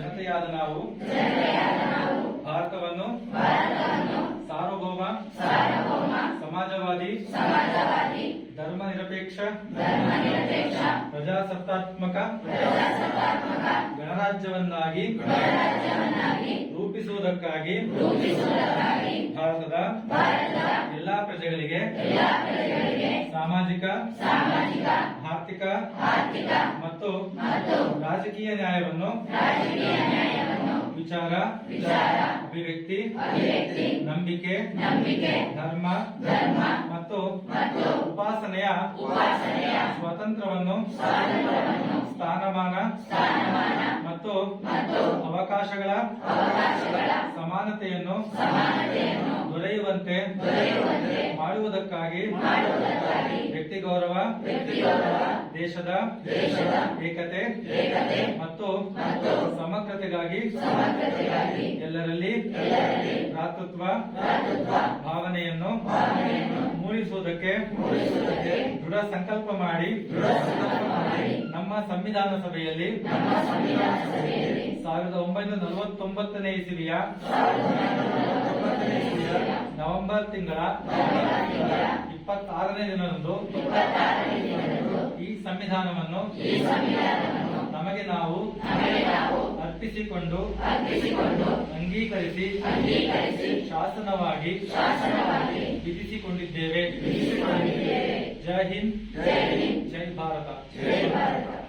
ಜನತೆಯಾದ ನಾವು. ಭಾರತವನ್ನು. ಸಾರ್ವಭೌಮ. ಸಮಾಜವಾದಿ. ಧರ್ಮ ನಿರಪೇಕ್ಷ ಪ್ರಜಾಸತ್ತಾತ್ಮಕ. ಗಣರಾಜ್ಯವನ್ನಾಗಿ. ರೂಪಿಸುವುದಕ್ಕಾಗಿ. ಭಾರತದ. ಎಲ್ಲಾ ಪ್ರಜೆಗಳಿಗೆ. ಸಾಮಾಜಿಕ. ಆರ್ಥಿಕ. ರಾಜಕೀಯ ನ್ಯಾಯವನ್ನು ವಿಚಾರ ಅಭಿವ್ಯಕ್ತಿ ನಂಬಿಕೆ ಧರ್ಮ ಮತ್ತು ಉಪಾಸನೆಯ ಸ್ವಾತಂತ್ರ್ಯವನ್ನು ಸ್ಥಾನಮಾನ ಮತ್ತು ಅವಕಾಶಗಳ ಸಮಾನತೆಯನ್ನು ದೊರೆಯುವಂತೆ ಮಾಡುವುದಕ್ಕಾಗಿ ವ್ಯಕ್ತಿ ಗೌರವ ದೇಶದ ಏಕತೆ ಮತ್ತು ಸಮಗ್ರತೆಗಾಗಿ ಎಲ್ಲರಲ್ಲಿ ಭ್ರಾತೃತ್ವ ಭಾವನೆಯನ್ನು ಮೂಡಿಸುವುದಕ್ಕೆ ದೃಢ ಸಂಕಲ್ಪ ಮಾಡಿ ನಮ್ಮ ಸಂವಿಧಾನ ಸಭೆಯಲ್ಲಿ ಸಾವಿರದ ಒಂಬೈನೂರ ನಲವತ್ತೊಂಬತ್ತನೇ ಇಸವಿಯ ನವೆಂಬರ್ ತಿಂಗಳ ಇಪ್ಪತ್ತಾರನೇ ದಿನದಂದು ಈ ಸಂವಿಧಾನವನ್ನು ನಮಗೆ ನಾವು ಅರ್ಪಿಸಿಕೊಂಡು ಅಂಗೀಕರಿಸಿ ಶಾಸನವಾಗಿ జై హింద్. జై భారత. జై భారత.